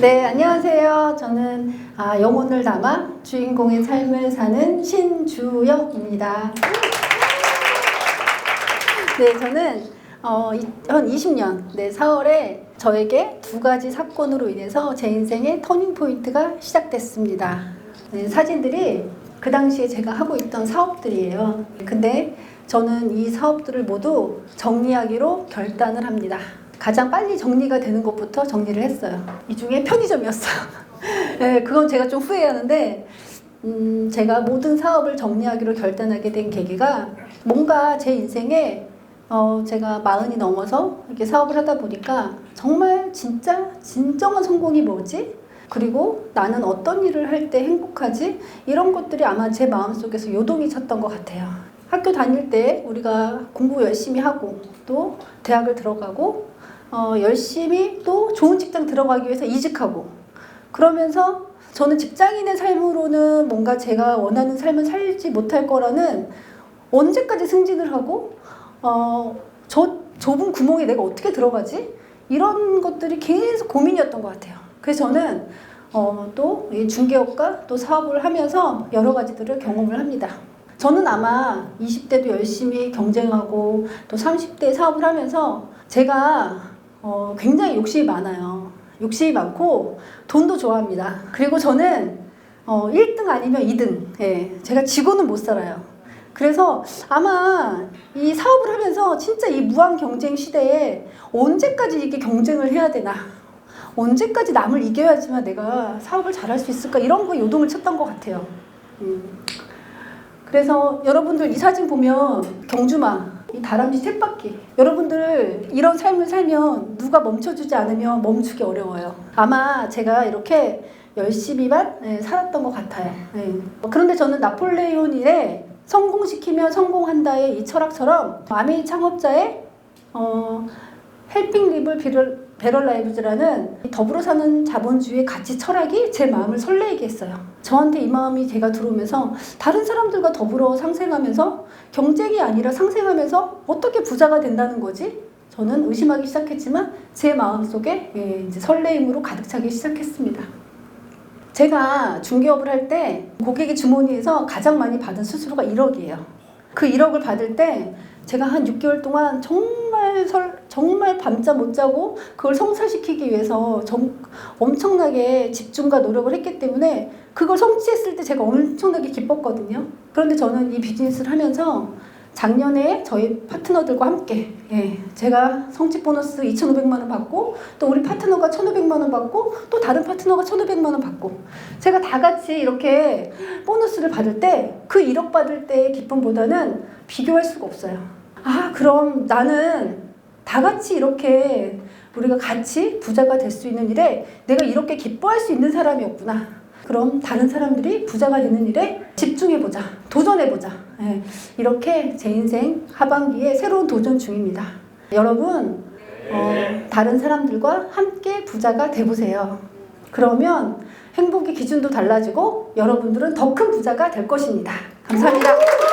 네, 안녕하세요. 저는 아, 영혼을 담아 주인공의 삶을 사는 신주영입니다. 네, 저는 어, 이- 한 20년, 네, 4월에 저에게 두 가지 사건으로 인해서 제 인생의 터닝 포인트가 시작됐습니다. 네, 사진들이 그 당시에 제가 하고 있던 사업들이에요. 근데 저는 이 사업들을 모두 정리하기로 결단을 합니다. 가장 빨리 정리가 되는 것부터 정리를 했어요. 이 중에 편의점이었어요. 네, 그건 제가 좀 후회하는데, 음, 제가 모든 사업을 정리하기로 결단하게 된 계기가 뭔가 제 인생에 어, 제가 마흔이 넘어서 이렇게 사업을 하다 보니까 정말 진짜 진정한 성공이 뭐지? 그리고 나는 어떤 일을 할 때 행복하지? 이런 것들이 아마 제 마음속에서 요동이 쳤던 것 같아요. 학교 다닐 때 우리가 공부 열심히 하고 또 대학을 들어가고 어, 열심히 또 좋은 직장 들어가기 위해서 이직하고 그러면서 저는 직장인의 삶으로는 뭔가 제가 원하는 삶을 살지 못할 거라는 언제까지 승진을 하고 어, 저 좁은 구멍에 내가 어떻게 들어가지? 이런 것들이 계속 고민이었던 것 같아요. 그래서 저는 어, 또이 중개업과 또 사업을 하면서 여러 가지들을 경험을 합니다. 저는 아마 20대도 열심히 경쟁하고 또 30대 사업을 하면서 제가 어, 굉장히 욕심이 많아요. 욕심이 많고 돈도 좋아합니다. 그리고 저는 어, 1등 아니면 2등. 예, 제가 지고는 못 살아요. 그래서 아마 이 사업을 하면서 진짜 이 무한 경쟁 시대에 언제까지 이게 경쟁을 해야 되나? 언제까지 남을 이겨야지만 내가 사업을 잘할 수 있을까? 이런 거 요동을 쳤던 것 같아요. 음. 그래서 여러분들 이 사진 보면 경주마, 이 다람쥐 쳇바퀴. 여러분들 이런 삶을 살면 누가 멈춰주지 않으면 멈추기 어려워요. 아마 제가 이렇게 열심히만 네, 살았던 것 같아요. 네. 그런데 저는 나폴레온 일에 성공시키면 성공한다의 이 철학처럼 아메이 창업자의 어, 헬핑 리블 비럴 배럴 라이브즈라는 더불어 사는 자본주의 가치 철학이 제 마음을 설레게 했어요. 저한테 이 마음이 제가 들어오면서 다른 사람들과 더불어 상생하면서 경쟁이 아니라 상생하면서 어떻게 부자가 된다는 거지? 저는 의심하기 시작했지만 제 마음 속에 예, 이제 설레임으로 가득 차기 시작했습니다. 제가 중개업을 할 때 고객의 주머니에서 가장 많이 받은 수수료가 1억이에요. 그 1억을 받을 때 제가 한 6개월 동안 정말 설, 정말 밤잠 못 자고 그걸 성사시키기 위해서 정, 엄청나게 집중과 노력을 했기 때문에 그걸 성취했을 때 제가 엄청나게 기뻤거든요. 그런데 저는 이 비즈니스를 하면서 작년에 저희 파트너들과 함께 예, 제가 성취 보너스 2,500만 원 받고 또 우리 파트너가 1,500만 원 받고 또 다른 파트너가 1,500만 원 받고 제가 다 같이 이렇게 보너스를 받을 때 그 1억 받을 때의 기쁨보다는 비교할 수가 없어요. 아, 그럼 나는 다 같이 이렇게 우리가 같이 부자가 될 수 있는 일에 내가 이렇게 기뻐할 수 있는 사람이었구나. 그럼 다른 사람들이 부자가 되는 일에 집중해보자. 도전해보자. 예, 이렇게 제 인생 하반기에 새로운 도전 중입니다. 여러분, 어, 다른 사람들과 함께 부자가 돼보세요. 그러면 행복의 기준도 달라지고 여러분들은 더 큰 부자가 될 것입니다. 감사합니다.